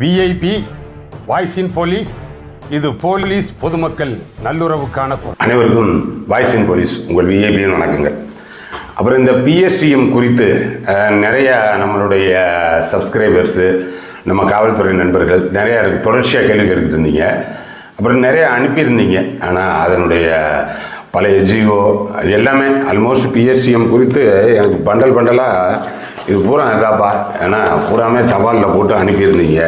VIP voice in police இது police பொதுமக்கள் நல்லுறவுக்கான அனைவருக்கும் வாய்ஸ் இன் போலீஸ் உங்கள் விஏபியின் வணக்கங்கள். அப்புறம் இந்த பிஎஸ்டிஎம் குறித்து நிறைய நம்மளுடைய சப்ஸ்கிரைபர்ஸு நம்ம காவல்துறை நண்பர்கள் நிறையா எனக்கு தொடர்ச்சியாக கேள்வி கேட்டுக்கிட்டு இருந்தீங்க. அப்புறம் நிறைய அனுப்பியிருந்தீங்க. ஆனால் அதனுடைய பழைய ஜிஓ எல்லாமே ஆல்மோஸ்ட் பிஎஸ்டிஎம் குறித்து எனக்கு பண்டல் பண்டலாக இது பூரா இதாப்பா. ஏன்னா பூராமே தபாலில் போட்டு அனுப்பியிருந்தீங்க.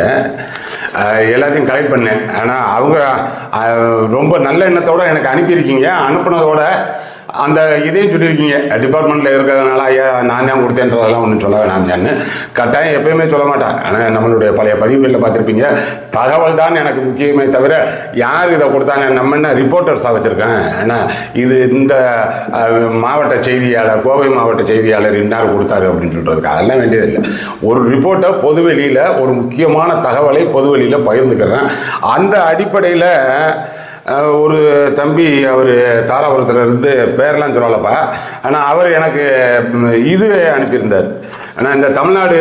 எல்லாத்தையும் கலெக்ட் பண்ணேன். ஆனால் அவங்க ரொம்ப நல்ல எண்ணத்தோடு எனக்கு அனுப்பியிருக்கீங்க. அனுப்புனதோட அந்த இதையும் சொல்லியிருக்கீங்க. டிபார்ட்மெண்ட்டில் இருக்கிறதுனால ஐயா நான் தான் கொடுத்தேன்றதெல்லாம் ஒன்றும் சொல்ல வேணாம்னு கட்டாயம் எப்பயுமே சொல்ல மாட்டேன். ஆனால் நம்மளுடைய பழைய பதிவுகளில் பார்த்துருப்பீங்க. தகவல் தான் எனக்கு முக்கியமே தவிர யார் இதை கொடுத்தாங்க? நம்ம என்ன ரிப்போர்ட்டர்ஸாக வச்சுருக்கேன். ஏன்னா இது இந்த மாவட்ட செய்தியாளர் கோவை மாவட்ட செய்தியாளர் இன்னார் கொடுத்தாரு அப்படின்னு சொல்கிறதுக்கு அதெல்லாம் வேண்டியதில்லை. ஒரு ரிப்போர்ட்டை பொதுவெளியில் ஒரு முக்கியமான தகவலை பொதுவெளியில் பகிர்ந்துக்கிறேன். அந்த அடிப்படையில் ஒரு தம்பி அவர் தாராபுரத்தில் இருந்து பேர்லாம் சொல்லலப்பா ஆனால் அவர் எனக்கு இது அனுப்பியிருந்தார். ஆனால் இந்த தமிழ்நாடு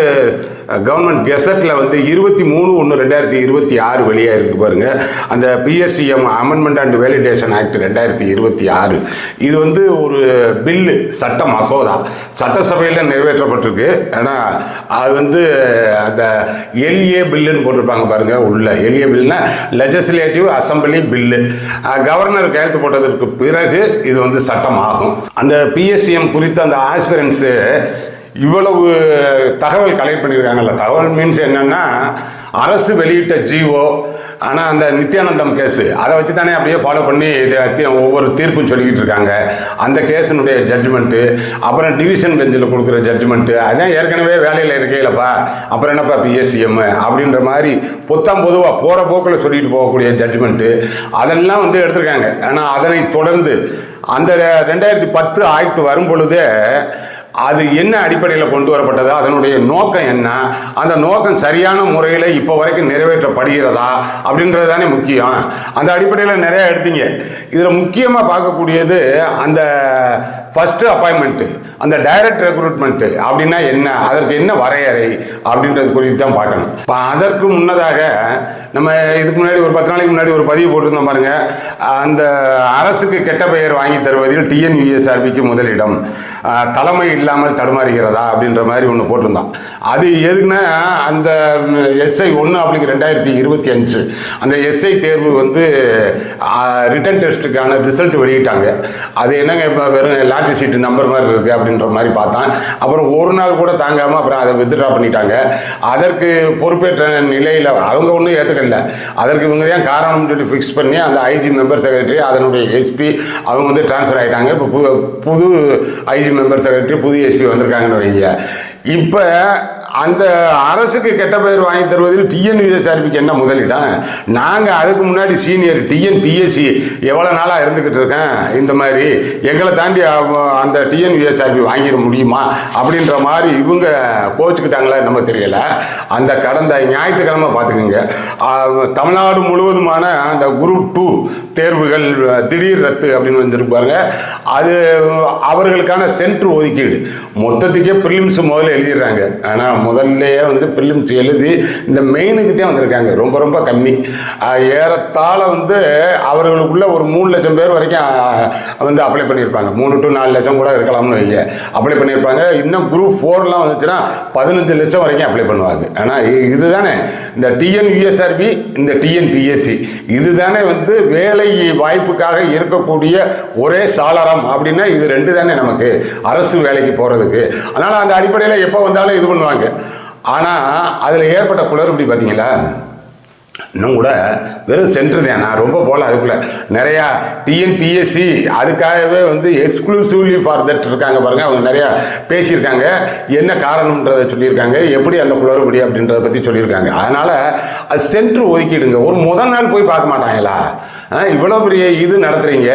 கவர்மெண்ட் கெசட்டில் வந்து இருபத்தி மூணு ஒன்று ரெண்டாயிரத்தி இருபத்தி ஆறு வெளியாக இருக்குது பாருங்கள் அந்த PSTM amendment and validation act ரெண்டாயிரத்தி இருபத்தி ஆறு. இது வந்து ஒரு பில்லு சட்ட மசோதா. சட்டசபையில் நிறைவேற்றப்பட்டிருக்கு. ஆனால் அது வந்து அந்த எல்ஏ பில்லுன்னு போட்டிருப்பாங்க பாருங்கள் உள்ள. எல்ஏ பில்னா லெஜிஸ்லேட்டிவ் அசம்பிளி பில்லு. கவர்னர் கையெழுத்து போட்டதற்கு பிறகு இது வந்து சட்டமாகும். அந்த பிஎஸ்டிஎம் குறித்த அந்த ஆஸ்பிரன்ஸு இவ்வளவு தகவல் கலெக்ட் பண்ணியிருக்காங்கல்ல தகவல் மீன்ஸ் என்னன்னா அரசு வெளியிட்ட ஜிஓ ஆனால் அந்த நித்யானந்தம் கேஸு. அதை வச்சு தானே அப்படியே ஃபாலோ பண்ணி இதை ஒவ்வொரு தீர்ப்பும் சொல்லிக்கிட்டு இருக்காங்க. அந்த கேஸினுடைய ஜட்ஜ்மெண்ட்டு அப்புறம் டிவிஷன் பெஞ்சில் கொடுக்குற ஜட்ஜ்மெண்ட்டு அதான் ஏற்கனவே வேலையில் இருக்கையிலப்பா. அப்புறம் என்னப்பா பிஎஸ்சிஎம் அப்படின்ற மாதிரி புத்தம் பொதுவாக போகிற போக்கில் சொல்லிட்டு போகக்கூடிய ஜட்ஜ்மெண்ட்டு அதெல்லாம் வந்து எடுத்திருக்காங்க. ஆனால் அதனை தொடர்ந்து அந்த ரெண்டாயிரத்தி பத்து ஆக்ட் வரும் பொழுதே அது என்ன அடிப்படையில் கொண்டு வரப்பட்டது? அதனுடைய நோக்கம் என்ன? அந்த நோக்கம் சரியான முறையில் இப்போ வரைக்கும் நிறைவேற்றப்படுகிறதா? அப்படின்றது தானே முக்கியம். அந்த அடிப்படையில் நிறைய எடுத்தீங்க. இதில் முக்கியமாக பார்க்கக்கூடியது அந்த ஃபஸ்ட்டு அப்பாயின்மெண்ட்டு அந்த டைரக்ட் ரெக்ரூட்மெண்ட்டு அப்படின்னா என்ன? அதற்கு என்ன வரையறை அப்படின்றது குறித்து தான் பார்க்கணும். இப்போ அதற்கு முன்னதாக நம்ம இதுக்கு முன்னாடி ஒரு பத்து நாளைக்கு முன்னாடி ஒரு பதிவு போட்டிருந்தோம் பாருங்க. அந்த அரசுக்கு கெட்ட பெயர் வாங்கி தருவதில் டிஎன்யூஎஸ்ஆர்பிக்கு முதலிடம். தலைமையில் இல்லாமல் தடுமாறுகிறதா அப்படின்ற மாதிரி ஒன்று போட்டிருந்தான். அது எதுக்குன்னா அந்த எஸ்ஐ ஒன்று அப்படிங்கிற ரெண்டாயிரத்தி இருபத்தி அஞ்சு. அந்த எஸ்ஐ தேர்வு வந்து ரிட்டன் டெஸ்ட்டுக்கான ரிசல்ட் வெளியிட்டாங்க. அது என்னங்க இப்போ வெறும் லாட்ரி சீட்டு நம்பர் மாதிரி இருக்குது அப்படின்ற மாதிரி பார்த்தேன். அப்புறம் ஒரு நாள் கூட தாங்காமல் அப்புறம் அதை வித்ட்ரா பண்ணிட்டாங்க. அதற்கு பொறுப்பேற்ற நிலையில் அவங்க ஒன்றும் ஏற்றுக்கல அதற்கு இவங்க தான் காரணம்னு சொல்லி ஃபிக்ஸ் பண்ணி அந்த ஐஜி மெம்பர் செக்ரட்டரி அதனுடைய எஸ்பி அவங்க வந்து ட்ரான்ஸ்ஃபர் ஆகிட்டாங்க இப்போ புது புது ஐஜி மெம்பர் செக்ரட்டரி புது யூஎஸ்பி வந்திருக்காங்கன்னு வைங்க. இப்போ அந்த அரசுக்கு கெட்ட பெயர் வாங்கி தருவதில் டிஎன்யூஎஸ்ஆர்பிக்கு என்ன முதலிடம் நாங்கள் அதுக்கு முன்னாடி சீனியர் டிஎன்பிஎஸ்சி எவ்வளோ நாளாக இருந்துக்கிட்டு இருக்கேன். இந்த மாதிரி எங்களை தாண்டி அந்த அந்த டிஎன்யூஎஸ்ஆர்பி வாங்கிட முடியுமா? அப்படின்ற மாதிரி இவங்க கோச்சுக்கிட்டாங்களா நம்ம தெரியல. அந்த கடந்த ஞாயிற்றுக்கிழமை பார்த்துக்குங்க. தமிழ்நாடு முழுவதுமான அந்த குரூப் டூ தேர்வுகள் திடீர் ரத்து அப்படின்னு வந்துருப்பாருங்க அது அவர்களுக்கான சென்ட்ரு ஒதுக்கீடு. மொத்தத்துக்கே ப்ரிலிம்ஸ் முதல்ல எழுதிடுறாங்க. ஆனால் முதல்லையே வந்து ப்ரிலிம்ஸ் எழுதி இந்த மெயினுக்கு தான் வந்திருக்காங்க. ரொம்ப ரொம்ப கம்மி. ஏறத்தாழ வந்து அவர்களுக்குள்ள ஒரு மூணு லட்சம் பேர் வரைக்கும் வந்து அப்ளை பண்ணியிருப்பாங்க. மூணு டு நாலு லட்சம் கூட இருக்கலாம்னு வைங்க. அப்ளை பண்ணியிருப்பாங்க. இன்னும் குரூப் ஃபோர்லாம் வந்துச்சுன்னா பதினஞ்சு லட்சம் வரைக்கும் அப்ளை பண்ணுவாங்க. ஆனால் இதுதானே. இந்த டிஎன்யூஎஸ்ஆர்பி இந்த டிஎன்பிஎஸ்சி இதுதானே வந்து வேலை வாய்ப்புக்காக இருக்கக்கூடிய ஒரே சாளரம் அப்படின்னா இது ரெண்டு தானே நமக்கு. அரசு வேலைக்கு போகிறதுக்கு அதனால் அந்த அடிப்படையில் எப்போ வந்தாலும் இது பண்ணுவாங்க. ஆனால் அதில் ஏற்பட்ட குளறுபடி பார்த்தீங்களா இன்னும் கூட வெறும் சென்டர் தான். நான் ரொம்ப போகல அதுக்குள்ள. நிறையா டிஎன்பிஎஸ்சி அதுக்காகவே வந்து எக்ஸ்க்ளூசிவ்லி ஃபார் தட் இருக்காங்க பாருங்க. அவங்க நிறையா பேசியிருக்காங்க. என்ன காரணம்ன்றதை சொல்லியிருக்காங்க. எப்படி அந்த குளறுபடி அப்படின்றத பற்றி சொல்லியிருக்காங்க. அதனால் அது சென்ட்ரு ஒதுக்கிடுங்க. ஒரு முதல் நாள் போய் பார்க்க மாட்டாங்களா? இவ்வளோ பெரிய இது நடத்துகிறீங்க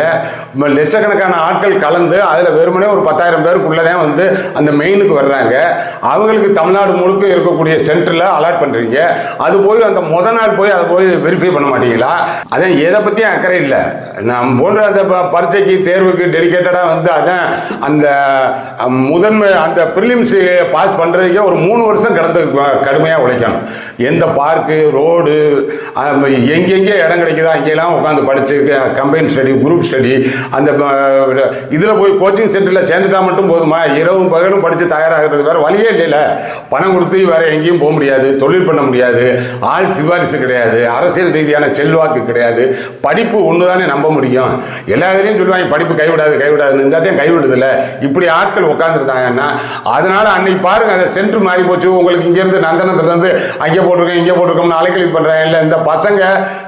லட்சக்கணக்கான ஆட்கள் கலந்து அதில் வெறுமனே ஒரு பத்தாயிரம் பேருக்குள்ளே தான் வந்து அந்த மெயினுக்கு வர்றாங்க. அவங்களுக்கு தமிழ்நாடு முழுக்க இருக்கக்கூடிய சென்டரில் அலாட் பண்ணுறீங்க அது போய் அந்த முத நாள் போய் அதை போய் வெரிஃபை பண்ண மாட்டீங்களா? அதான் எதை பற்றியும் அக்கறை இல்லை. நாம் போன்ற அந்த ப- பரீட்சைக்கு தேர்வுக்கு டெடிக்கேட்டடாக வந்து அதான் அந்த முதன்மை அந்த ப்ரிலிம்ஸ் பாஸ் பண்ணுறதுக்கே ஒரு மூணு வருஷம் கடந்து கடுமையாக உழைக்கணும். எந்த பார்க்கு ரோடு எங்கெங்கே இடம் கிடைக்குதோ அங்கெல்லாம் உட்காந்து படித்து கம்பைன் ஸ்டடி குரூப் ஸ்டடி அந்த இதில் போய் கோச்சிங் சென்டரில் சேர்ந்துட்டா மட்டும் போதுமா? இரவும் பகலும் படித்து தயாராகிறது வேறு வழியே இல்லைல்ல. பணம் கொடுத்து வேறு எங்கேயும் போக முடியாது தொழில் பண்ண முடியாது ஆள் சிபாரிசு கிடையாது அரசியல் ரீதியான செல்வாக்கு கிடையாது. படிப்பு ஒன்று தானே நம்ப முடியும். எல்லா இதுலேயும் சொல்லுவாங்க படிப்பு கைவிடாது கைவிடாதுன்னு. இருந்தாத்தையும் கைவிடுதில்ல. இப்படி ஆட்கள் உட்காந்துருந்தாங்கன்னா அதனால் அன்னைக்கு பாருங்க அந்த சென்ட்ரு மாறி போச்சு. உங்களுக்கு இங்கேருந்து நந்தனத்துலேருந்து அங்கே போட்டிருக்கோம் இங்கே போட்டிருக்கோம்னு அலைக்கழிப்பு பண்ணுறாங்க இல்லை இந்த பசங்க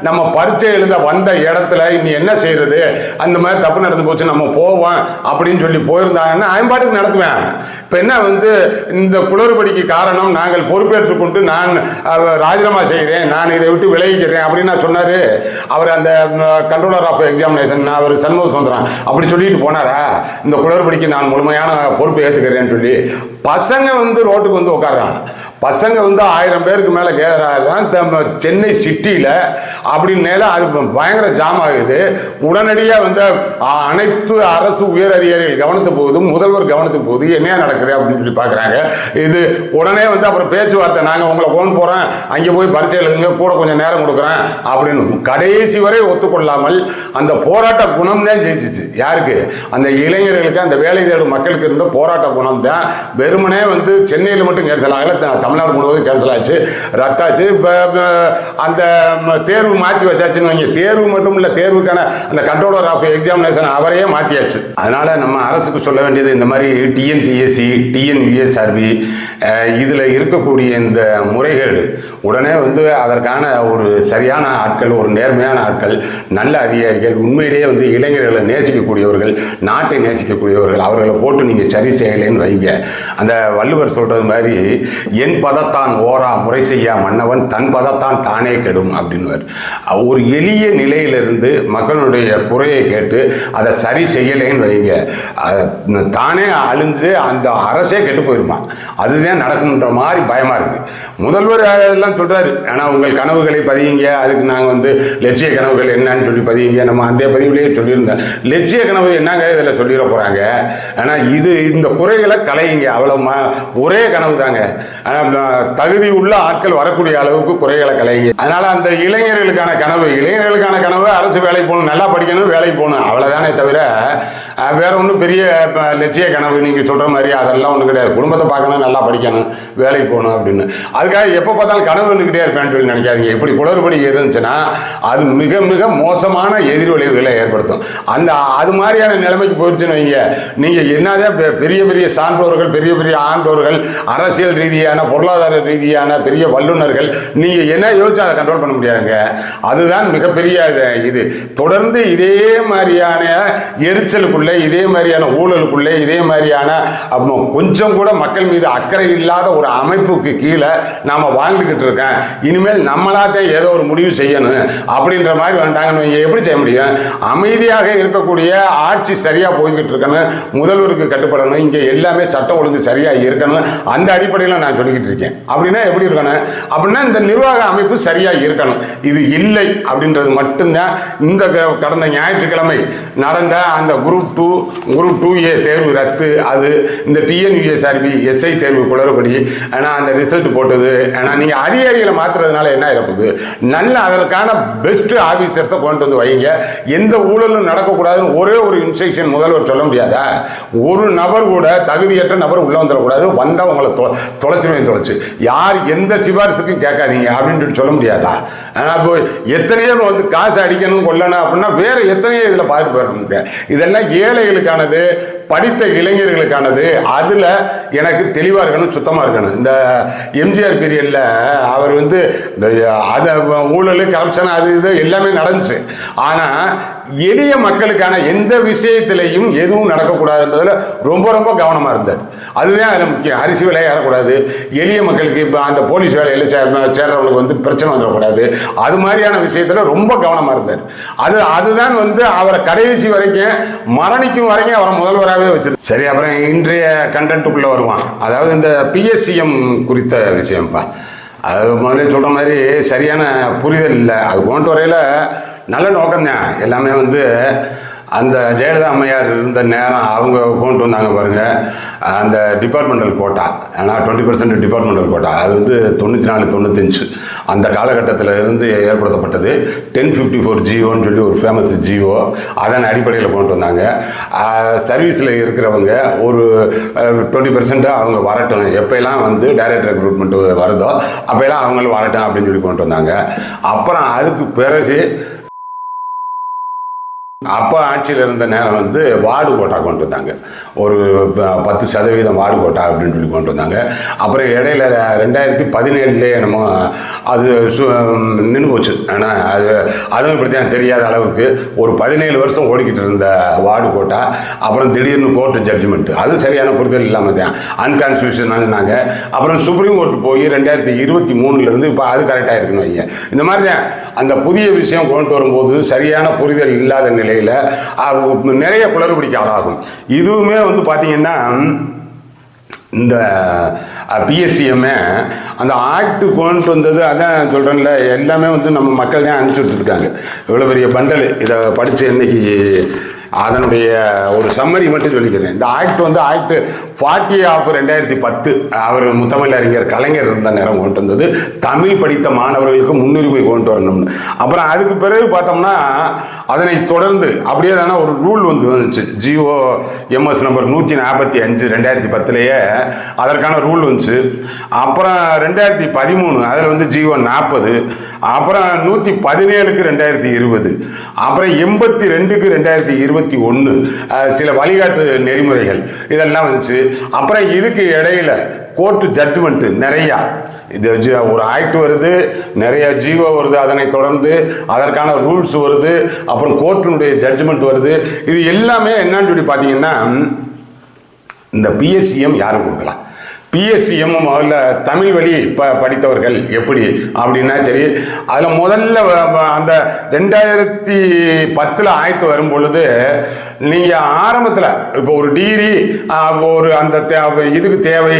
நம்ம பரிச்சை எழுத வந்த இடத்துல இனி என்ன செய்யறது அந்த மாதிரி தப்பு நடந்து போச்சு நம்ம போவோம் அப்படின்னு சொல்லி போயிருந்தாங்கன்னா ஐம்பாட்டுக்கு நடத்துவேன். இப்போ என்ன வந்து இந்த குளறுபடிக்கு காரணம் நாங்கள் பொறுப்பேற்றுக் கொண்டு நான் ராஜினாமா செய்கிறேன் நான் இதை விட்டு விலகிக்கிறேன் அப்படின்னு நான் சொன்னார். அவர் அந்த கண்ட்ரோலர் ஆஃப் எக்ஸாமினேஷன் அவர் சண்முக சுந்தரம் அப்படி சொல்லிட்டு போனாரா? இந்த குளறுபடிக்கு நான் முழுமையான பொறுப்பு ஏற்றுக்கிறேன்னு சொல்லி. பசங்க வந்து ரோட்டுக்கு வந்து உட்கார்றான். பசங்க வந்து ஆயிரம் பேருக்கு மேலே கேட்குறாங்க சென்னை சிட்டியில் அப்படின்னால அது பயங்கர ஜாம் ஆகுது. உடனடியாக வந்து அனைத்து அரசு உயர் அதிகாரிகள் கவனத்து போகுது. முதல்வர் கவனத்துக்கு போகுது. என்ன நடக்குது அப்படின்னு சொல்லி பார்க்குறாங்க இது உடனே வந்து அப்புறம் பேச்சுவார்த்தை. நாங்கள் உங்களை ஃபோன் போகிறோம் அங்கே போய் பரிச்சை எழுதுங்க. கூட கொஞ்சம் நேரம் கொடுக்குறேன் அப்படின்னு கடைசி வரை ஒத்துக்கொள்ளாமல் அந்த போராட்ட குணம் தான் ஜெயிச்சிச்சு. யாருக்கு? அந்த இளைஞர்களுக்கு அந்த வேலை தேடும் மக்களுக்கு இருந்த போராட்ட குணம் தான் வெறுமனே வந்து சென்னையில் மட்டும் கேன்சல் ஆகல தமிழ்நாடு முழுவதும் கேன்சல் ஆச்சு ரத்தாச்சு. இப்போ அந்த தேர்வு மாற்றி வச்சாச்சுன்னு வைங்க. தேர்வு மட்டும் இல்லை தேர்வுக்கான அந்த கண்ட்ரோலர் ஆஃப் எக்ஸாமினேஷன் அவரையே மாற்றியாச்சு அதனால் நம்ம அரசுக்கு சொல்ல வேண்டியது இந்த மாதிரி டிஎன்பிஎஸ்சி டிஎன்யூஎஸ்ஆர்பி இதில் இருக்கக்கூடிய இந்த முறைகேடு உடனே வந்து அதற்கான ஒரு சரியான ஆட்கள் ஒரு நேர்மையான ஆட்கள் நல்ல அதிகாரிகள் உண்மையிலேயே வந்து இளைஞர்களை நேசிக்கக்கூடியவர்கள் நாட்டை நேசிக்கக்கூடியவர்கள் அவர்களை போட்டு நீங்கள் சரி செய்யலைன்னு வைங்க. அந்த வள்ளுவர் சொல்கிறது மாதிரி என் பதத்தான் ஓரா முறை செய்யா மன்னவன் தன் பதத்தான் தானே கெடும் அப்படின்னுவார். ஒரு எளிய நிலையிலிருந்து மக்களுடைய குறையை கேட்டு அதை சரி செய்யலைன்னு வைங்க. தானே அழிஞ்சு அந்த அரசே கெட்டு போயிருமா? அதுதான் நடக்கும்ன்ற மாதிரி பயமாக இருக்கு. முதல்வர் எல்லாம் சொல்கிறாரு ஆனால் உங்கள் கனவுகளை பதியுங்க அதுக்கு நாங்கள் வந்து லட்சிய கனவுகள் என்னன்னு சொல்லி பதியுங்க. நம்ம அந்த பதிவுலேயே சொல்லியிருந்தோம் லட்சிய கனவு என்னங்க இதில் சொல்லிட போகிறாங்க ஆனால் இது இந்த குறைகளை கலையுங்க. அவ்வளோ ஒரே கனவு தாங்க ஆனால் தகுதி உள்ள ஆட்கள் வரக்கூடிய அளவுக்கு குறைகளை கலைங்க அதனால அந்த இளைஞர்களுக்கான கனவு இளைஞர்களுக்கான கனவு அரசு வேலைக்கு போகணும் நல்லா படிக்கணும் வேலைக்கு போகணும் அவ்வளவுதானே தவிர வேற ஒன்றும் பெரிய லட்சிய கனவு நீங்கள் சொல்கிற மாதிரி அதெல்லாம் ஒன்றும் கிடையாது. குடும்பத்தை பார்க்கணும் நல்லா படிக்கணும் வேலைக்கு போகணும் அப்படின்னு. அதுக்காக எப்போ பார்த்தாலும் கனவு வந்துக்கிட்டே இருப்பேன் சொல்லி நினைக்காதீங்க. இப்படி குளறுபடி இருந்துச்சுன்னா அது மிக மிக மோசமான எதிர்விளைவுகளை ஏற்படுத்தும். அந்த அது மாதிரியான நிலைமைக்கு போயிடுச்சுன்னு வைங்க. நீங்கள் என்னதான் பெ- பெரிய பெரிய சான்றோர்கள் பெரிய பெரிய ஆண்டோர்கள் அரசியல் ரீதியான பொருளாதார ரீதியான பெரிய வல்லுநர்கள் நீங்கள் என்ன யோசிச்சு அதை கண்ட்ரோல் பண்ண முடியாதுங்க. அதுதான் மிகப்பெரிய இது- இது தொடர்ந்து இதே மாதிரியான எரிச்சலுக்குள்ள இதே மாதிரியான ஊழலுக்குள்ளே இதே மாதிரியான கொஞ்சம் கூட மக்கள் மீது அக்கறை இல்லாத ஒரு அமைப்புக்கு கீழே நாம் வாழ்ந்துக்கிட்டு இருக்கேன். இனிமேல் நம்மளாத்தான் ஏதோ ஒரு முடிவு செய்யணும். அப்படின்ற மாதிரி வந்துட்டாங்கன்னு எப்படி செய்ய முடியும்? அமைதியாக இருக்கக்கூடிய ஆட்சி சரியாக போய்கிட்டு இருக்கணும். முதல்வருக்கு கட்டுப்படணும். இங்கே எல்லாமே சட்டம் ஒழுங்கு சரியாக இருக்கணும். அந்த அடிப்படையில் நான் சொல்லிக்கிட்டு இருக்கேன். அப்படின்னா எப்படி இருக்கணும்? அப்படின்னா இந்த நிர்வாக அமைப்பு சரியாக இருக்கணும். இது இல்லை அப்படின்றது மட்டும்தான் இந்த க- கடந்த ஞாயிற்றுக்கிழமை நடந்த அந்த group two group two A தேர்வு ரத்து. அது இந்த டிஎன்யூஎஸ்ஆர்பி எஸ்ஐ தேர்வு குளறுபடி. ஆனால் அந்த ரிசல்ட் போட்டது. ஆனால் நீங்கள் அதிகாரிகளை மாற்றுறதுனால என்ன இருப்பது நல்ல அதற்கான பெஸ்ட்டு ஆஃபீஸர்ஸை கொண்டு வந்து வைங்க. எந்த ஊழலும் நடக்கக்கூடாதுன்னு ஒரே ஒரு இன்ஸ்ட்ரக்ஷன் முதல்வர் சொல்ல முடியாதா? ஒரு நபர் கூட தகுதியற்ற நபர் உள்ள வந்துடக்கூடாது. வந்தால் உங்களை தொ தொலைச்சுமே தொலைச்சு. யார் எந்த சிபாரிசுக்கும் கேட்காதீங்க அப்படின்ட்டு சொல்ல முடியாதா? ஆனால் இப்போ எத்தனையோ வந்து காசு அடிக்கணும் கொல்லணும் அப்படின்னா வேறு எத்தனையோ இதில் பாதிப்பு வருங்க இதெல்லாம் ஏழைகளுக்கானது. படித்த இளைஞர்களுக்கானது அதில் எனக்கு தெளிவாக இருக்கணும் சுத்தமாக இருக்கணும். இந்த எம்ஜிஆர் பீரியடில் அவர் வந்து இந்த அதை ஊழல் கரப்ஷன் அது இது எல்லாமே நடந்துச்சு. ஆனால் எளிய மக்களுக்கான எந்த விஷயத்திலையும் எதுவும் நடக்கக்கூடாதுன்றதில் ரொம்ப ரொம்ப கவனமாக இருந்தார். அதுதான் அதில் முக்கியம். அரிசி விலை ஏறக்கூடாது. எளிய மக்களுக்கு இப்போ அந்த போலீஸ் வேலையில் சே சேர்றவங்களுக்கு வந்து பிரச்சனை வந்துடக்கூடாது. அது மாதிரியான விஷயத்தில் ரொம்ப கவனமாக இருந்தார். அது அதுதான் வந்து அவரை கடைசி வரைக்கும் மரணிக்கும் வரைக்கும் அவரை முதல்வராகவே வச்சிருக்கு சரி அப்புறம் இன்றைய கண்டென்ட்டுக்குள்ளே வருவான் அதாவது இந்த பிஎஸ்சிஎம் குறித்த விஷயம்ப்பா. அது முதல்ல சொல்கிற மாதிரி சரியான புரிதல் இல்லை. அது போன்ற வரையில் நல்ல நோக்கம்தான். எல்லாமே வந்து அந்த ஜெயலலிதா அம்மையார் இருந்த நேரம் அவங்க கொண்டு வந்தாங்க பாருங்க. அந்த டிபார்ட்மெண்டல் கோட்டா ஏன்னா டுவெண்ட்டி பர்சன்ட் டிபார்ட்மெண்டல் கோட்டா அது வந்து தொண்ணூற்றி நாலு தொண்ணூத்தஞ்சு. அந்த காலகட்டத்தில் இருந்து ஏற்படுத்தப்பட்டது. டென் ஃபிஃப்டி ஃபோர் ஜியோன்னு சொல்லி ஒரு ஃபேமஸ் ஜியோ அதன் அடிப்படையில் கொண்டு வந்தாங்க. சர்வீஸில் இருக்கிறவங்க ஒரு டுவெண்ட்டி பர்சன்ட் அவங்க வரட்டும். எப்போல்லாம் வந்து டைரக்ட் ரெக்ரூட்மெண்ட் வருதோ அப்போல்லாம் அவங்களும் வரட்டும் அப்படின்னு சொல்லி கொண்டு வந்தாங்க. அப்புறம் அதுக்கு பிறகு அப்போ ஆட்சியில் இருந்த நேரம் வந்து வார்டு கோட்டா கொண்டு வந்தாங்க ஒரு ப- பத்து சதவீதம் வார்டு கோட்டா அப்படின்னு சொல்லி கொண்டு வந்தாங்க அப்புறம் இடையில ரெண்டாயிரத்தி பதினேழுலேயே என்னமோ அது சு- நின்று போச்சு. ஆனால் அது அதுவும் இப்படி தான் தெரியாத அளவுக்கு ஒரு பதினேழு வருஷம் ஓடிக்கிட்டு இருந்த வார்டு கோட்டா அப்புறம் திடீர்னு கோர்ட்டு ஜட்ஜ்மெண்ட் அதுவும் சரியான புரிதல் இல்லாமல் தான். அன்கான்ஸ்டியூஷனாங்க அப்புறம் சுப்ரீம் கோர்ட் போய் ரெண்டாயிரத்தி இருபத்தி மூணுலேருந்து இப்போ அது கரெக்டாக இருக்குன்னு வைங்க இந்த மாதிரி தான். அந்த புதிய விஷயம் கொண்டு வரும்போது சரியான புரிதல் இல்லாத நிலை நிலையில் நிறைய குளறுபடிக்கு ஆளாகும். இதுவுமே வந்து பார்த்தீங்கன்னா இந்த பிஎஸ்சிஎம்ஏ அந்த ஆக்ட் கொண்டு வந்தது அதான் சொல்கிறேன்ல எல்லாமே வந்து நம்ம மக்கள் தான் அனுப்பிச்சி விட்டுருக்காங்க. இவ்வளோ பெரிய பண்டல் இதை படித்து இன்னைக்கு அதனுடைய ஒரு சம்மரி மட்டும் சொல்லிக்கிறேன். இந்த ஆக்ட் வந்து ஆக்ட் ஃபார்ட்டி ஆஃப் ரெண்டாயிரத்தி பத்து அவர் முத்தமிழ் அறிஞர் கலைஞர் இருந்த நேரம் கொண்டு வந்தது. தமிழ் படித்த மாணவர்களுக்கு முன்னுரிமை கொண்டு வரணும்னு. அப்புறம் அதுக்கு பிறகு பார்த்தோம்னா அதனை தொடர்ந்து அப்படியே தானே ஒரு ரூல் வந்து வந்துச்சு. ஜியோ எம்எஸ் நம்பர் நூற்றி நாற்பத்தி அஞ்சு ரெண்டாயிரத்தி பத்துலேயே அதற்கான ரூல் வந்துச்சு. அப்புறம் ரெண்டாயிரத்தி பதிமூணு அதில் வந்து ஜியோ நாற்பது அப்புறம் நூற்றி பதினேழுக்கு ரெண்டாயிரத்தி இருபது அப்புறம் எண்பத்தி ரெண்டுக்கு ரெண்டாயிரத்தி இருபத்தி ஒன்று சில வழிகாட்டு நெறிமுறைகள் இதெல்லாம் வந்துச்சு. அப்புறம் இதுக்கு இடையில கோர்ட்டு ஜட்ஜ்மெண்ட்டு நிறையா. இது ஜி- ஒரு ஆக்ட் வருது நிறைய ஜீவோ வருது அதனை தொடர்ந்து அதற்கான ரூல்ஸ் வருது அப்புறம் கோர்ட்டினுடைய ஜட்ஜ்மெண்ட் வருது. இது எல்லாமே என்னன்னு சொல்லி பார்த்தீங்கன்னா இந்த பிஎஸ்சிஎம் யாரும் கொடுக்கலாம். பிஎஸ்சிஎம் முதல்ல தமிழ் வழி ப படித்தவர்கள் எப்படி அப்படின்னா சரி அதில் முதல்ல அந்த ரெண்டாயிரத்தி பத்தில் ஆயிட்டு வரும் பொழுது நீங்கள் ஆரம்பத்தில் இப்போ ஒரு டிகிரி ஒரு அந்த தே இதுக்கு தேவை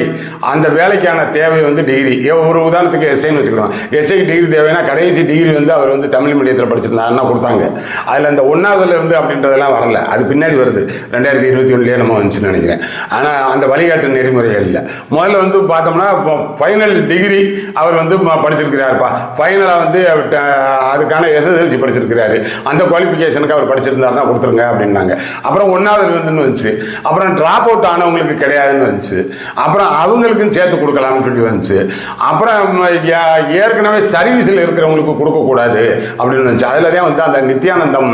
அந்த வேலைக்கான தேவை வந்து டிகிரி ஒரு உதாரணத்துக்கு எஸ்ஐன்னு வச்சுக்கலாம். எஸ்ஐக்கு டிகிரி தேவைன்னா கடைசி டிகிரி வந்து அவர் வந்து தமிழ் மீடியத்தில் படிச்சிருந்தாருன்னா கொடுத்தாங்க. அதில் அந்த ஒன்றாவதுல இருந்து அப்படின்றதெல்லாம் வரல. அது பின்னாடி வருது. ரெண்டாயிரத்தி இருபத்தி ஒன்றுலேயே நம்ம வந்துச்சுன்னு நினைக்கிறேன். ஆனால் அந்த வழிகாட்டு நெறிமுறைகள் இல்லை. முதல்ல வந்து பார்த்தோம்னா இப்போ ஃபைனல் டிகிரி அவர் வந்து படிச்சிருக்கிறாருப்பா. ஃபைனலாக வந்து அவர், அதுக்கான எஸ்எஸ்எல்சி படிச்சிருக்கிறாரு. அந்த குவாலிஃபிகேஷனுக்கு அவர் படிச்சிருந்தாருன்னா கொடுத்துருங்க அப்படின்னாங்க. அப்புறம் ஒன்றாவது இருந்துன்னு வந்துச்சு. அப்புறம் ட்ராப் அவுட் ஆனவங்களுக்கு கிடையாதுன்னு வந்துச்சு. அப்புறம் அவங்களுக்கும் சேர்த்து கொடுக்கலாம்னு சொல்லி வந்துச்சு. அப்புறம் ஏற்கனவே சர்வீஸில் இருக்கிறவங்களுக்கு கொடுக்கக்கூடாது அப்படின்னு வந்துச்சு. அதில் தான் வந்து அந்த நித்யானந்தம்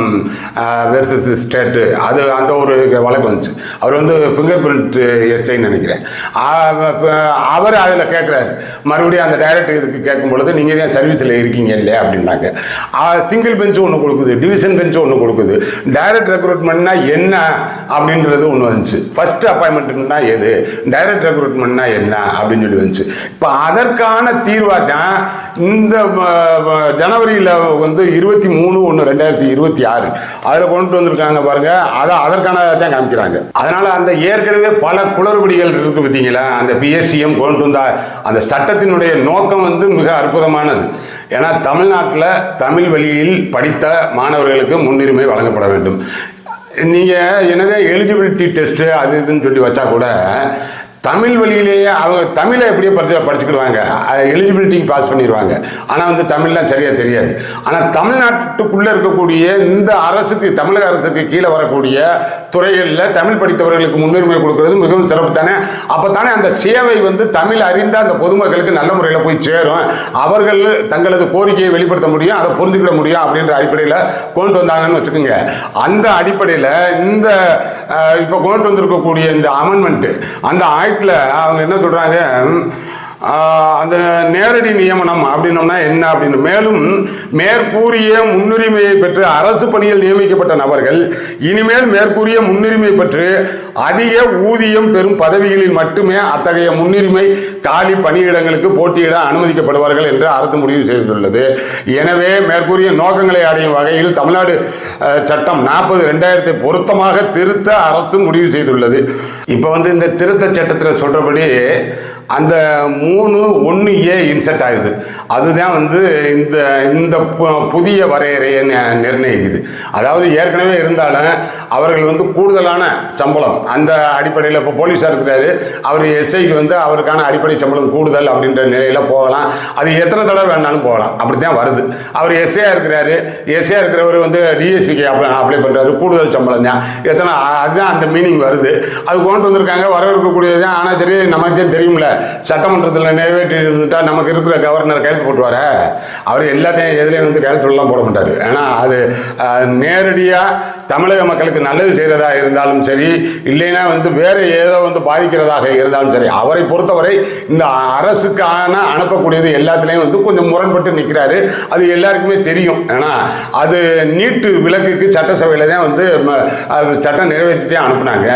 வெர்சஸ் ஸ்டேட்டு அது அந்த ஒரு வழக்கு வந்துச்சு. அவர் வந்து ஃபிங்கர் பிரிண்ட் எஸ்ஐன்னு நினைக்கிறேன். அவர் அதில் கேட்குறாரு மறுபடியும் அந்த டைரக்டர் இதுக்கு கேட்கும் பொழுது நீங்கள் தான் சர்வீஸில் இருக்கீங்க இல்லையா? அப்படின்னாங்க. சிங்கிள் பெஞ்ச் ஒன்று கொடுக்குது டிவிஷன் பெஞ்சு ஒன்று கொடுக்குது. டைரக்ட் ரெக்ரூட்மெண்ட்னா என்ன அப்படின்றது ஒன்று வந்துச்சு. ஃபர்ஸ்ட் அப்பாயின்மெண்ட்னா எது? டைரக்ட் ரெக்ரூட்மெண்ட்னா என்ன அப்படின்னு சொல்லி வந்துச்சு. இப்போ அதற்கான தீர்வாக தான் இந்த ஜனவரியில் வந்து இருபத்தி மூணு ஒன்று ரெண்டாயிரத்தி இருபத்தி ஆறு. அதில் கொண்டு வந்திருக்காங்க பாருங்க. அதை அதற்கான தான் காமிக்கிறாங்க. அதனால் அந்த ஏற்கனவே பல குளறுபடிகள் இருக்கு பார்த்தீங்களா? அந்த பிஎஸ்சிஎம் கொண்டு வந்தால் அந்த சட்டத்தினுடைய நோக்கம் வந்து மிக அற்புதமானது. ஏன்னா தமிழ்நாட்டில் தமிழ் வழியில் படித்த மாணவர்களுக்கு முன்னுரிமை வழங்கப்பட வேண்டும். நீங்கள் என்னதே எலிஜிபிலிட்டி டெஸ்ட்டு அது இதுன்னு சொல்லி வச்சா கூட தமிழ் வழியிலேயே அவங்க தமிழை எப்படியோ படிச்சு படிச்சுக்கிடுவாங்க. எலிஜிபிலிட்டி பாஸ் பண்ணிடுவாங்க. ஆனால் வந்து தமிழ்லாம் சரியாக தெரியாது. ஆனால் தமிழ்நாட்டுக்குள்ளே இருக்கக்கூடிய இந்த அரசுக்கு தமிழக அரசுக்கு கீழே வரக்கூடிய துறைகளில் தமிழ் படித்தவர்களுக்கு முன்னுரிமை கொடுக்கறது மிகவும் சிறப்பு தானே அப்போ தானே அந்த சேவை வந்து தமிழ் அறிந்த அந்த பொதுமக்களுக்கு நல்ல முறையில் போய் சேரும். அவர்கள் தங்களது கோரிக்கையை வெளிப்படுத்த முடியும் அதை புரிஞ்சுக்கிட முடியும் அப்படின்ற அடிப்படையில் கொண்டு வந்தாங்கன்னு வச்சுக்கோங்க. அந்த அடிப்படையில் இந்த இப்போ கொண்டு வந்திருக்கக்கூடிய இந்த அமெண்ட்மெண்ட்டு அந்த ஆக்டில் அவங்க என்ன சொல்கிறாங்க அந்த நேரடி நியமனம் அப்படின்னோம்னா என்ன அப்படின்னு? மேலும் மேற்கூறிய முன்னுரிமையை பெற்று அரசு பணியில் நியமிக்கப்பட்ட நபர்கள் இனிமேல் மேற்கூறிய முன்னுரிமை பெற்று அதிக ஊதியம் பெறும் பதவிகளில் மட்டுமே அத்தகைய முன்னுரிமை காலி பணியிடங்களுக்கு போட்டியிட அனுமதிக்கப்படுவார்கள் என்று அரசு முடிவு செய்துள்ளது. எனவே மேற்கூறிய நோக்கங்களை அடையும் வகையில் தமிழ்நாடு சட்டம் நாற்பது ரெண்டாயிரத்தை பொருத்தமாக திருத்த அரசு முடிவு செய்துள்ளது. இப்போ வந்து இந்த திருத்த சட்டத்தில் சொல்றபடி அந்த மூணு ஒன்று ஏ இன்செர்ட் ஆகுது. அதுதான் வந்து இந்த இந்த பு- புதிய வரையறையை நிர்ணயிக்குது. அதாவது ஏற்கனவே இருந்தாலும் அவர்கள் வந்து கூடுதலான சம்பளம் அந்த அடிப்படையில் இப்போ போலீஸாக இருக்கிறாரு. அவர் எஸ்ஐக்கு வந்து அவருக்கான அடிப்படை சம்பளம் கூடுதல் அப்படின்ற நிலையில் போகலாம். அது எத்தனை தடவை வேணாலும் போகலாம். அப்படி தான் வருது. அவர் எஸ்ஐயாக இருக்கிறாரு. எஸ்ஐயாக இருக்கிறவர் வந்து டிஎஸ்பிக்கு அப்ளை அப்ளை பண்ணுறாரு கூடுதல் சம்பளம் தான். எத்தனை அதுதான் அந்த மீனிங் வருது. அது கொண்டு வந்திருக்காங்க. வரவிருக்கக்கூடியது தான் ஆனால் சரி நமக்கே தெரியும்ல. சட்டமன்றத்தில் நிறைவேற்றி நமக்கு இருக்கிற கவர்னர் கையெழுத்து போட்டுவார்? அவர் எல்லாத்தையும் எதுலேயும் வந்து கையெழுத்துலாம் போட மாட்டார். ஏன்னா அது நேரடியாக தமிழக மக்களுக்கு நல்லது செய்கிறதா இருந்தாலும் சரி இல்லைன்னா வந்து வேறு ஏதோ வந்து பாதிக்கிறதாக இருந்தாலும் சரி அவரை பொறுத்தவரை இந்த அரசுக்கான அனுப்பக்கூடியது எல்லாத்துலேயும் வந்து கொஞ்சம் முரண்பட்டு நிற்கிறாரு அது எல்லாருக்குமே தெரியும். ஏன்னா அது நீட்டு விலக்குக்கு சட்டசபையில் தான் வந்து சட்டம் நிறைவேற்றி அனுப்புனாங்க.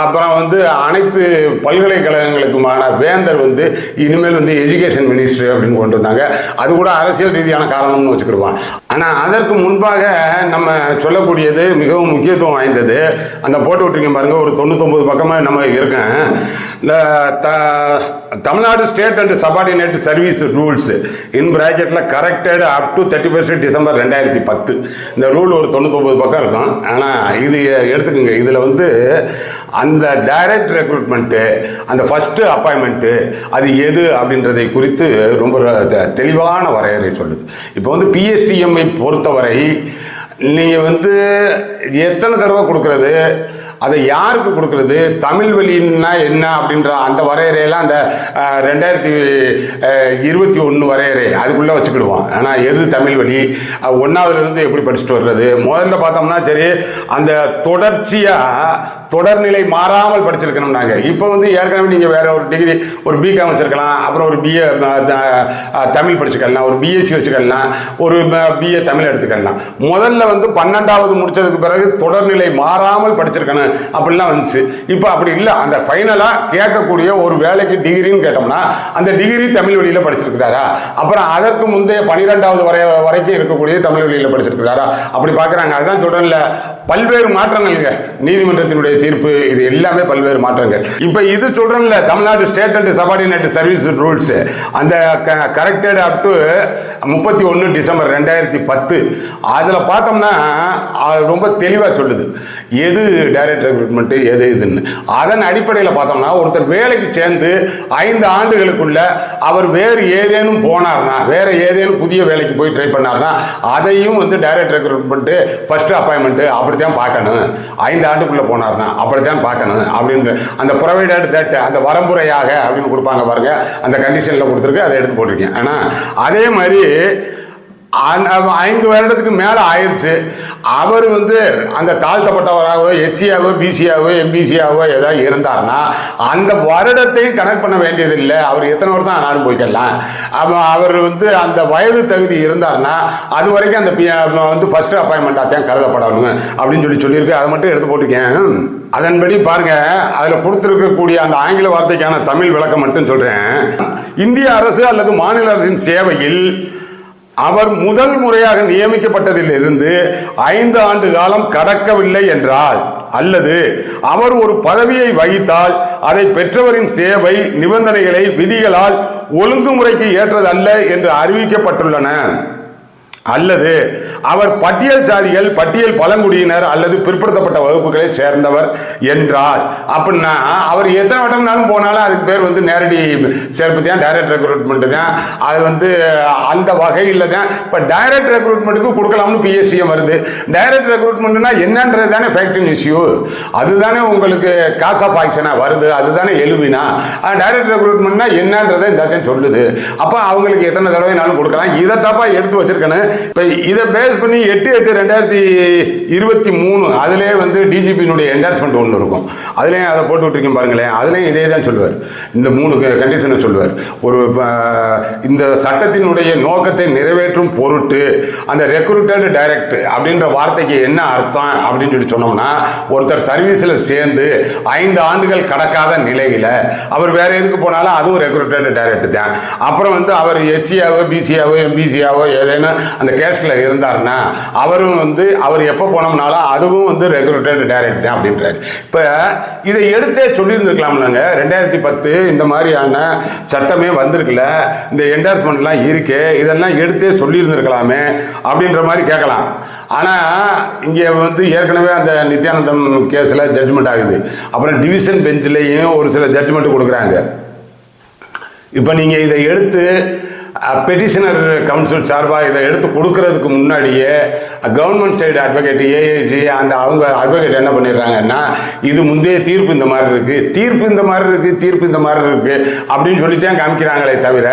அப்புறம் வந்து அனைத்து பல்கலைக்கழகங்களுக்குமான வேந்தர் வந்து இனிமேல் வந்து எஜுகேஷன் மினிஸ்ட்ரி அப்படின்னு கொண்டு வந்தாங்க. அது கூட அரசியல் ரீதியான காரணம்னு வச்சுக்கிடுவான் ஆனால் அதற்கு முன்பாக நம்ம சொல்லக்கூடியது மிகவும் முக்கியத்துவம் வாய்ந்தது. அந்த போட்டு விட்டுருக்கீங்க பாருங்க ஒரு தொண்ணூத்தொம்பது பக்கமாக நம்ம இருக்கேன். இந்த the Tamil Nadu state and subordinate service rules in ப்ராக்கெட்டில் corrected up to thirty first December ரெண்டாயிரத்தி பத்து. இந்த ரூல் ஒரு தொண்ணூத்தொம்பது பக்கம் இருக்கும். ஆனால் இது எடுத்துக்கோங்க இதில் வந்து அந்த டைரக்ட் ரெக்ரூட்மெண்ட்டு அந்த ஃபஸ்ட்டு அப்பாயின்மெண்ட்டு அது எது அப்படின்றதை குறித்து ரொம்ப தெ- தெளிவான வரையறை சொல்லுது. இப்போ வந்து பிஎஸ்டிஎம் பிஎஸ்டிஎம்ஐ பொறுத்தவரை நீங்கள் வந்து எத்தனை தடவை கொடுக்கறது அதை யாருக்கு கொடுக்கறது தமிழ் வழின்னா என்ன அப்படின்ற அந்த வரையறையெல்லாம் அந்த ரெண்டாயிரத்தி இருபத்தி ஒன்று வரையறை அதுக்குள்ளே வச்சுக்கிடுவோம். ஆனால் எது தமிழ் வழி ஒன்றாவதுலேருந்து எப்படி படிச்சுட்டு வர்றது? முதல்ல பார்த்தோம்னா சரி அந்த தொடர்ச்சியாக தொடர்நிலை மாறாமல் படிச்சிருக்கணும் நாங்கள் இப்போ வந்து ஏற்கனவே நீங்கள் வேற ஒரு டிகிரி ஒரு பிகாம் வச்சிருக்கலாம் அப்புறம் ஒரு பிஏ தமிழ் படிச்சுக்கலாம் ஒரு பிஎஸ்சி வச்சுக்கலாம் ஒரு பிஏ தமிழ் எடுத்துக்கலாம். முதல்ல வந்து பன்னெண்டாவது முடிச்சதுக்கு பிறகு தொடர்நிலை மாறாமல் படிச்சிருக்கணும் அப்படிலாம் வந்துச்சு. இப்போ அப்படி இல்லை. அந்த ஃபைனலாக கேட்கக்கூடிய ஒரு வேலைக்கு டிகிரின்னு கேட்டோம்னா அந்த டிகிரி தமிழ் வழியில் படிச்சிருக்கிறாரா? அப்புறம் அதற்கு முந்தைய பனிரெண்டாவது வரை வரைக்கும் இருக்கக்கூடிய தமிழ் வழியில் படிச்சிருக்கிறாரா? அப்படி பார்க்குறாங்க அதுதான் சொல்கிறேன்ல பல்வேறு மாற்றங்கள்ங்க. நீதிமன்றத்தினுடைய தீர்ப்பு இது எல்லாமே பல்வேறு மாற்றங்கள். இப்போ இது சொல்கிறேன்ல Tamil Nadu state and subordinate service rules அந்த கரெக்டட் அப் டு முப்பத்தி ஒன்று டிசம்பர் ரெண்டாயிரத்தி பத்து. அதில் பார்த்தோம்னா அது ரொம்ப தெளிவாக சொல்லுது. எது டைரக்ட் ரெக்ரூட்மெண்ட்டு எது இதுன்னு. அதன் அடிப்படையில் பார்த்தோம்னா ஒருத்தர் வேலைக்கு சேர்ந்து ஐந்து ஆண்டுகளுக்குள்ள அவர் வேறு ஏதேனும் போனார்னா வேறு ஏதேனும் புதிய வேலைக்கு போய் ட்ரை பண்ணார்னா அதையும் வந்து டைரக்ட் ரெக்ரூட்மெண்ட்டு ஃபஸ்ட்டு அப்பாயின்மெண்ட்டு அப்படித்தான் பார்க்கணும். ஐந்து ஆண்டுக்குள்ளே போனார்னா அப்படித்தான் பார்க்கணும். அப்படின்ற அந்த ப்ரொவைடட் தட் அந்த வரம்புறையாக அப்படின்னு கொடுப்பாங்க பாருங்கள் அந்த கண்டிஷனில் கொடுத்துருக்கு அதை எடுத்து போட்டிருக்கேன். ஆனால் அதே மாதிரி ஐந்து வருடத்துக்கு மேலே ஆயிடுச்சு அவர் வந்து அந்த தாழ்த்தப்பட்டவராகவோ எஸ்சியாவோ பிசியாவோ எம்பிசியாவோ ஏதாவது இருந்தார்னா அந்த வருடத்தையும் கனெக்ட் பண்ண வேண்டியதில்லை. அவர் எத்தனை வருடம் ஆனாலும் போய்க்கலாம். அப்போ அவர் வந்து அந்த வயது தகுதி இருந்தார்னா அது வரைக்கும் அந்த வந்து ஃபர்ஸ்ட் அப்பாயின்மெண்ட்டாக தான் கருதப்படணும் அப்படின்னு சொல்லி சொல்லியிருக்கு. அதை மட்டும் எடுத்து போட்டிருக்கேன். அதன்படி பாருங்க அதில் கொடுத்துருக்கக்கூடிய அந்த ஆங்கில வார்த்தைக்கான தமிழ் விளக்கம் மட்டும் சொல்கிறேன் இந்திய அரசு அல்லது மாநில அரசின் சேவையில் அவர் முதல் முறையாக நியமிக்கப்பட்டதிலிருந்து ஐந்து ஆண்டு காலம் கடக்கவில்லை என்றால் அல்லது அவர் ஒரு பதவியை வகித்தால் அதை பெற்றவரின் சேவை நிபந்தனைகளை விதிகளால் ஒழுங்குமுறைக்கு ஏற்றதல்ல என்று அறிவிக்கப்பட்டுள்ளன. அல்லது அவர் பட்டியல் சாதிகள் பட்டியல் பழங்குடியினர் அல்லது பிற்படுத்தப்பட்ட வகுப்புகளை சேர்ந்தவர் என்றால் அப்படின்னா அவர் எத்தனை வட்டம்னாலும் போனாலும் அதுக்கு பேர் வந்து நேரடி சேர்ப்பு தான் டைரக்ட் ரெக்ரூட்மெண்ட் தான். அது வந்து அந்த வகையில் தான். இப்போ டைரக்ட் ரெக்ரூட்மெண்ட்டுக்கு கொடுக்கலாம்னு பிஎஸ்சியும் வருது. டைரக்ட் ரெக்ரூட்மெண்ட்னா என்னன்றது தானே ஃபேக்டிங் இஷ்யூ அதுதானே உங்களுக்கு காஸ் ஆஃப் ஆக்ஷனாக வருது. அதுதானே எழுவினா டைரக்ட் ரெக்ரூட்மெண்ட்னா என்னன்றதை இந்த சொல்லுது. அப்போ அவங்களுக்கு எத்தனை தடவைனாலும் கொடுக்கலாம். இதை தப்பாக எடுத்து வச்சிருக்கணும். இப்போ இதை பேஸ் பண்ணி எட்டு எட்டு ரெண்டாயிரத்தி இருபத்தி மூணு அதிலே வந்து டிஜிபியினுடைய என்டார்ஸ்மெண்ட் ஒன்று இருக்கும். அதுலேயும் அதை போட்டு விட்டுருக்கேன் பாருங்களேன். அதுலேயும் இதே தான் சொல்லுவார். இந்த மூணு கண்டிஷனை சொல்லுவார். ஒரு இந்த சட்டத்தினுடைய நோக்கத்தை நிறைவேற்றும் பொருட்டு அந்த ரெக்ரூட்டட் டைரக்ட் அப்படின்ற வார்த்தைக்கு என்ன அர்த்தம் அப்படின்னு சொல்லி சொன்னோம்னா ஒருத்தர் சர்வீஸில் சேர்ந்து ஐந்து ஆண்டுகள் கடக்காத நிலையில் அவர் வேற எதுக்கு போனாலும் அதுவும் ரெக்ரூட்டட் டைரக்ட் தான். அப்புறம் வந்து அவர் எஸ்சியாவோ பிசியாவோ எம்பிசியாவோ ஏதேனும் அந்த கேஸ்டில் இருந்தார்னா அவரும் வந்து அவர் எப்போ போனோம்னாலும் அதுவும் வந்து ரெகுலேட்டட் டைரக்ட் தான் அப்படின்றாரு. இப்போ இதை எடுத்தே சொல்லியிருந்துருக்கலாம்லங்க. ரெண்டாயிரத்தி பத்து இந்த மாதிரியான சட்டமே வந்திருக்குல்ல இந்த என்டார்ஸ்மெண்ட்லாம் இருக்கு இதெல்லாம் எடுத்தே சொல்லியிருந்திருக்கலாமே அப்படின்ற மாதிரி கேட்கலாம். ஆனால் இங்கே வந்து ஏற்கனவே அந்த நித்யானந்தம் கேஸில் ஜட்ஜ்மெண்ட் ஆகுது. அப்புறம் டிவிஷன் பெஞ்சிலையும் ஒரு சில ஜட்ஜ்மெண்ட் கொடுக்குறாங்க. இப்போ நீங்கள் இதை எடுத்து பெட்டிஷனர் கவுன்சில் சார்பாக இதை எடுத்து கொடுக்கறதுக்கு முன்னாடியே கவர்மெண்ட் சைடு அட்வொகேட் ஏஏஜி அந்த அவங்க அட்வொகேட் என்ன பண்ணிடுறாங்கன்னா இது முந்தைய தீர்ப்பு இந்த மாதிரி இருக்குது தீர்ப்பு இந்த மாதிரி இருக்குது தீர்ப்பு இந்த மாதிரி இருக்குது அப்படின்னு சொல்லி தான் காமிக்கிறாங்களே தவிர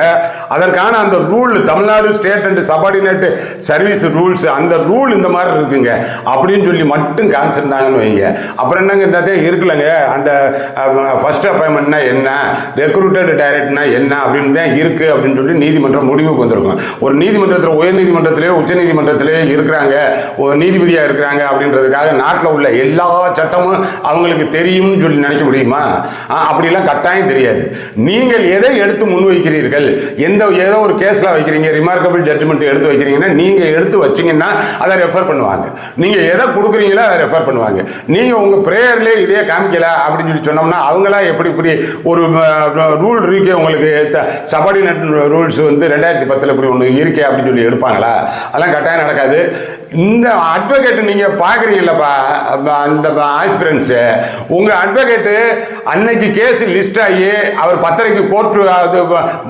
அதற்கான அந்த rule Tamil Nadu state and subordinate service rules அந்த ரூல் இந்த மாதிரி இருக்குங்க. அப்படின்னு சொல்லி மட்டும் காமிச்சிருந்தாங்கன்னு வைங்க. அப்புறம் என்னங்க இந்த இருக்கலங்க இருக்குல்லங்க. அந்த ஃபர்ஸ்ட் அப்பாயின்மெண்ட்னா என்ன? ரெக்ரூட்டட் டைரக்ட்னா என்ன? அப்படின்னு தான் இருக்குது அப்படின்னு சொல்லி நீதிமன்றம் முடிவுக்கு வந்திருக்கும். ஒரு நீதிமன்றத்தில் உயர் நீதிமன்றத்திலே உச்ச நீதிமன்றத்திலே இருக்கிறாங்க. ஒரு நீதிபதியாக இருக்கிறாங்க அப்படின்றதுக்காக நாட்டில் உள்ள எல்லா சட்டமும் அவங்களுக்கு தெரியும்னு சொல்லி நினைக்க முடியுமா? அப்படிலாம் கட்டாயம் தெரியாது. நீங்கள் எதை எடுத்து முன்வைக்கிறீர்கள்? எந்த ஏதோ ஒரு கேஸில் வைக்கிறீங்க ரிமார்க்கபிள் ஜட்ஜ்மெண்ட் எடுத்து வைக்கிறீங்கன்னா நீங்கள் எடுத்து வச்சீங்கன்னா அதை ரெஃபர் பண்ணுவாங்க. நீங்கள் எதை கொடுக்குறீங்களோ அதை ரெஃபர் பண்ணுவாங்க. நீங்கள் உங்கள் ப்ரேயர்லேயே இதே காமிக்கல அப்படின்னு சொல்லி சொன்னோம்னா அவங்களாம் எப்படி இப்படி ஒரு ரூல் இருக்கு உங்களுக்கு சபார்டினேட் ரூல்ஸ் வந்து ரெண்டாயிரத்தி பத்தில் இப்படி ஒன்று இருக்கே அப்படின்னு சொல்லி எடுப்பாங்களா? அதெல்லாம் கட்டாயம் நடக்காது. இந்த அட்வொகேட் நீங்கள் பார்க்குறீங்களப்பா அந்த ஆஸ்பிரன்ஸு உங்கள் அட்வொகேட்டு அன்னைக்கு கேஸ் லிஸ்ட் ஆகி அவர் பத்தரைக்கு கோர்ட்டு அது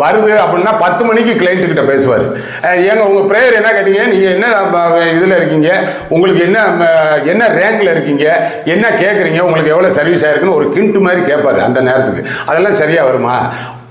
வருது அப்படின்னா பத்து மணிக்கு கிளைண்ட்டுக்கிட்ட பேசுவார். ஏங்க உங்கள் ப்ரேயர் என்ன கேட்டீங்க? நீங்கள் என்ன இதில் இருக்கீங்க? உங்களுக்கு என்ன என்ன ரேங்கில் இருக்கீங்க? என்ன கேட்குறீங்க உங்களுக்கு எவ்வளோ சர்வீஸ் ஆயிருக்குன்னு ஒரு கிண்ட்டு மாதிரி கேட்பாரு அந்த நேரத்துக்கு. அதெல்லாம் சரியாக வருமா?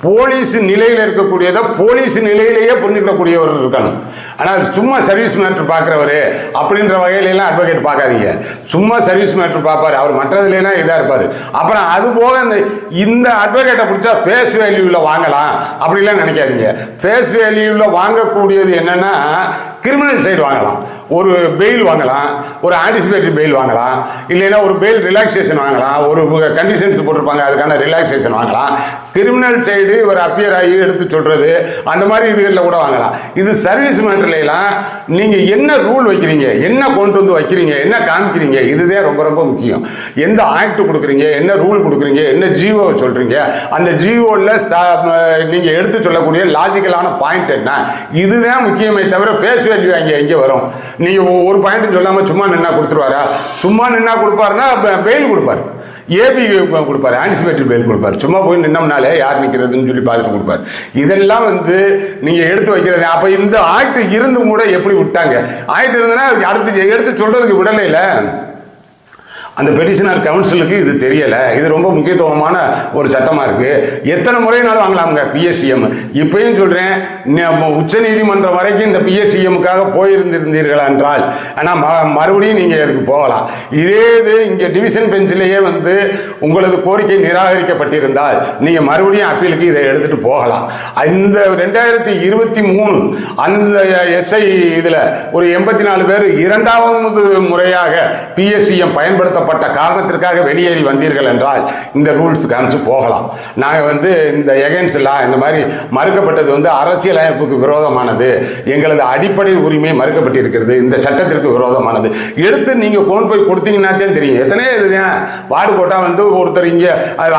போலீஸ் நிலையில் இருக்கக்கூடியதை போலீஸ் நிலையிலேயே புரிஞ்சுக்கக்கூடியவர் இருக்கணும். ஆனால் சும்மா சர்வீஸ் மேட்ரு பார்க்குறவர் அப்படின்ற வகையிலலாம் அட்வொகேட் பார்க்காதீங்க. சும்மா சர்வீஸ் மேட்ரு பார்ப்பார். அவர் மற்றதுலாம் இதாக இருப்பார். அப்புறம் அது போக இந்த இந்த அட்வொகேட்டை பிடிச்சா ஃபேஸ் வேல்யூவில் வாங்கலாம். அப்படிலாம் நினைக்காதீங்க. ஃபேஸ் வேல்யூவில் வாங்கக்கூடியது என்னென்னா கிரிமினல் சைடு வாங்கலாம். ஒரு பெயில் வாங்கலாம் ஒரு ஆன்டிசிபேட்டரி பெயில் வாங்கலாம் இல்லைன்னா ஒரு பெயில் ரிலாக்ஸேஷன் வாங்கலாம் ஒரு கண்டிஷன்ஸ் போட்டிருப்பாங்க அதுக்கான ரிலாக்ஸேஷன் வாங்கலாம். கிரிமினல் சைடு இவர் அப்பியர் ஆகி எடுத்து சொல்கிறது அந்த மாதிரி இதுகளில் கூட வாங்கலாம். இது சர்வீஸ் மேட்டர்லாம் நீங்கள் என்ன ரூல் வைக்கிறீங்க என்ன கொண்டு வந்து வைக்கிறீங்க என்ன காமிக்கிறீங்க இதுதான் ரொம்ப ரொம்ப முக்கியம். எந்த ஆக்ட் கொடுக்குறீங்க என்ன ரூல் கொடுக்குறீங்க என்ன ஜிஓ சொல்கிறீங்க அந்த ஜிஓவில் நீங்கள் எடுத்து சொல்லக்கூடிய லாஜிக்கலான பாயிண்ட் என்ன? இதுதான் முக்கியமே தவிர ஃபேஸ் வேல்யூ அங்கே எங்கே வரும். நீங்கள் ஒரு பாயிண்ட் சொல்லாமல் சும்மா நின்னா கொடுத்துருவாரா? சும்மா நின்னா கொடுப்பாருன்னா பெயில் கொடுப்பாரு. ஏபி கொடுப்பாரு. ஆன்டிசிபேட்டரி பெயில் கொடுப்பாரு. சும்மா போய் நின்னோம்னாலே யார் நிற்கிறதுன்னு சொல்லி பார்த்துட்டு கொடுப்பாரு. இதெல்லாம் வந்து நீங்கள் எடுத்து வைக்கிறது. அப்போ இந்த ஆக்ட் இருந்தும் கூட எப்படி விட்டாங்க? ஆக்ட் இருந்ததுன்னா அடுத்து எடுத்து சொல்றதுக்கு விடலை இல்லை. அந்த பெட்டிஷனர் கவுன்சிலுக்கு இது தெரியலை. இது ரொம்ப முக்கியத்துவமான ஒரு சட்டமாக இருக்குது எத்தனை முறைனாலும் வாங்கலாமுங்க பிஎஸ்சிஎம் இப்பயும் சொல்கிறேன் உச்ச நீதிமன்றம் வரைக்கும் இந்த பிஎஸ்சிஎம்முக்காக போயிருந்திருந்தீர்கள் என்றால் ஆனால் ம மறுபடியும் நீங்கள் இதுக்கு போகலாம். இதே இது இங்கே டிவிஷன் பெஞ்சிலேயே வந்து உங்களது கோரிக்கை நிராகரிக்கப்பட்டிருந்தால் நீங்கள் மறுபடியும் அப்பீலுக்கு இதை எடுத்துகிட்டு போகலாம். இந்த ரெண்டாயிரத்தி இருபத்தி மூணு அந்த எஸ்ஐ இதில் ஒரு எண்பத்தி நாலு பேர் இரண்டாவது முறையாக பிஎஸ்சிஎம் பயன்படுத்த பயன்படுத்தப்பட்ட காரணத்திற்காக வெளியேறி வந்தீர்கள் என்றால் இந்த ரூல்ஸ் காமிச்சு போகலாம். நாங்கள் வந்து இந்த எகென்ஸ்ட் லா இந்த மாதிரி மறுக்கப்பட்டது வந்து அரசியல் அமைப்புக்கு விரோதமானது. எங்களது அடிப்படை உரிமை மறுக்கப்பட்டிருக்கிறது. இந்த சட்டத்திற்கு விரோதமானது. எடுத்து நீங்கள் கொண்டு போய் கொடுத்தீங்கன்னா தெரியும். எத்தனையோ இதுதான் வார்டு கோட்டா வந்து ஒருத்தர் இங்கே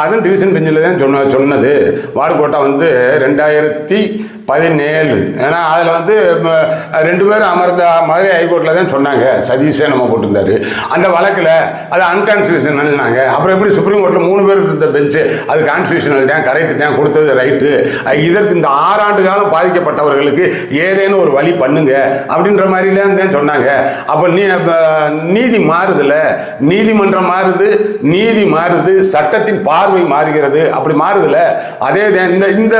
அதுவும் டிவிஷன் பெஞ்சில் தான் சொன்ன சொன்னது. வார்டு கோட்டா வந்து ரெண்டாயிரத்தி பதினேழு. ஏன்னா அதில் வந்து ரெண்டு பேரும் அமர்ந்த மதுரை ஹைகோர்ட்டில் தான் சொன்னாங்க. சதீஷே நம்ம போட்டிருந்தாரு. அந்த வழக்கில் அது அன்கான்ஸ்டியூஷனல்னாங்க அப்புறம் எப்படி சுப்ரீம் கோர்ட்டில் மூணு பேர் இருந்த பெஞ்சு அது கான்ஸ்டியூஷனல் தான் கரெக்டு தான் கொடுத்தது ரைட்டு இதற்கு இந்த ஆறாண்டு காலம் பாதிக்கப்பட்டவர்களுக்கு ஏதேனும் ஒரு வழி பண்ணுங்க அப்படின்ற மாதிரிலாம் தான் சொன்னாங்க. அப்போ நீ நீதி மாறுதுல நீதிமன்றம் மாறுது நீதி மாறுது சட்டத்தின் பார்வை மாறுகிறது அப்படி மாறுதுல அதே இந்த இந்த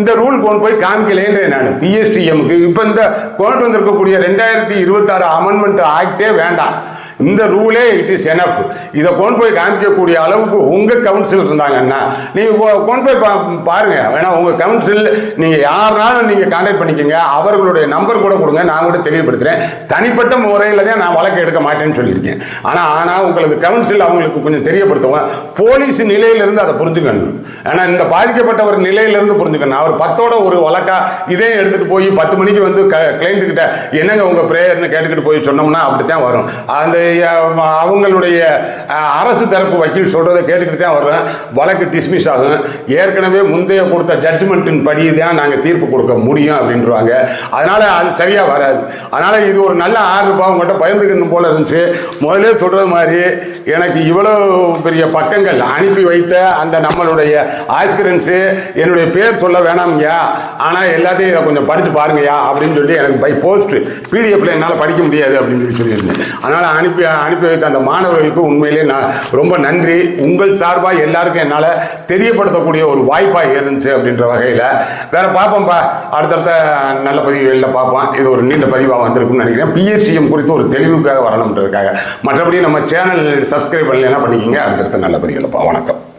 இந்த ரூல் கொண்டு போய் காமிக்கலேன்றே நான். பிஎஸ்டிஎம்க்கு இப்போ இந்த கொண்டு வந்திருக்கக்கூடிய ரெண்டாயிரத்தி இருபத்தாறு அமெண்ட்மெண்ட் ஆக்டே வேண்டாம். இந்த ரூலே இட் இஸ் எனஃப் இதை கொண்டு போய் காமிக்கக்கூடிய அளவுக்கு உங்கள் கவுன்சில் இருந்தாங்கன்னா நீங்கள் கொண்டு போய் பா- பாருங்க. ஏன்னா உங்கள் கவுன்சில் நீங்கள் யாருனாலும் நீங்கள் கான்டாக்ட் பண்ணிக்கோங்க. அவர்களுடைய நம்பர் கூட கொடுங்க. நான் கூட தெரியப்படுத்துகிறேன் தனிப்பட்ட முறையில் தான் நான் வழக்கு எடுக்க மாட்டேன்னு சொல்லியிருக்கேன். ஆனால் ஆனால் உங்களுக்கு கவுன்சில் அவங்களுக்கு கொஞ்சம் தெரியப்படுத்துவோம். போலீஸ் நிலையிலிருந்து அதை புரிஞ்சுக்கணும். ஏன்னா இந்த பாதிக்கப்பட்டவர் நிலையிலிருந்து புரிஞ்சுக்கணும். அவர் பத்தோட ஒரு வழக்காக இதே எடுத்துகிட்டு போய் பத்து மணிக்கு வந்து க கிளைண்ட்டுக்கிட்ட என்னங்க உங்கள் ப்ரேயர்னு கேட்டுக்கிட்டு போய் சொன்னோம்னா அப்படித்தான் வரும். அந்த அவங்களுடைய அரசு தரப்பு வக்கீல் சொல்றதை கேட்டுக்கிட்டு தான் வர்றேன். வழக்கு டிஸ்மிஸ் ஆகும் ஏற்கனவே முந்தைய கொடுத்த ஜட்ஜ்மெண்ட்டின் படி தான் நாங்கள் தீர்ப்பு கொடுக்க முடியும் அப்படின்றவாங்க அதனால அது சரியா வராது. அதனால இது ஒரு நல்ல ஆர்வம் உங்கள்கிட்ட பயந்துக்கணும் போல இருந்துச்சு. முதலே சொல்றது மாதிரி எனக்கு இவ்வளவு பெரிய பக்கங்கள் அனுப்பி வைத்த அந்த நம்மளுடைய ஆஸ்பிரன்ஸு என்னுடைய பேர் சொல்ல வேணாம்யா. ஆனால் எல்லாத்தையும் இதை கொஞ்சம் படித்து பாருங்கயா அப்படின்னு சொல்லி எனக்கு பை போஸ்ட் பிடிஎஃப்ல என்னால் படிக்க முடியாது அப்படின்னு சொல்லி சொல்லியிருந்தேன். அதனால் அனுப்பி அனுப்பி அனுப்பி வைத்த அந்த மாணவர்களுக்கு உண்மையிலே நான் ரொம்ப நன்றி. உங்கள் சார்பாக எல்லாருக்கும் என்னால் தெரியப்படுத்தக்கூடிய ஒரு வாய்ப்பாக இருந்துச்சு அப்படின்ற வகையில். வேற பார்ப்போம்ப்பா. அடுத்தடுத்த நல்ல பதிவுகளில் பார்ப்போம். இது ஒரு நீண்ட பதிவாக வந்திருக்கும்னு நினைக்கிறேன். பிஎஸ்டிஎம் குறித்து ஒரு தெளிவுக்காக வரணுன்றதுக்காக. மற்றபடி நம்ம சேனல் சப்ஸ்கிரைப் பண்ணலாம் பண்ணிக்கிங்க. அடுத்தடுத்த நல்ல பதிவுகளை வணக்கம்.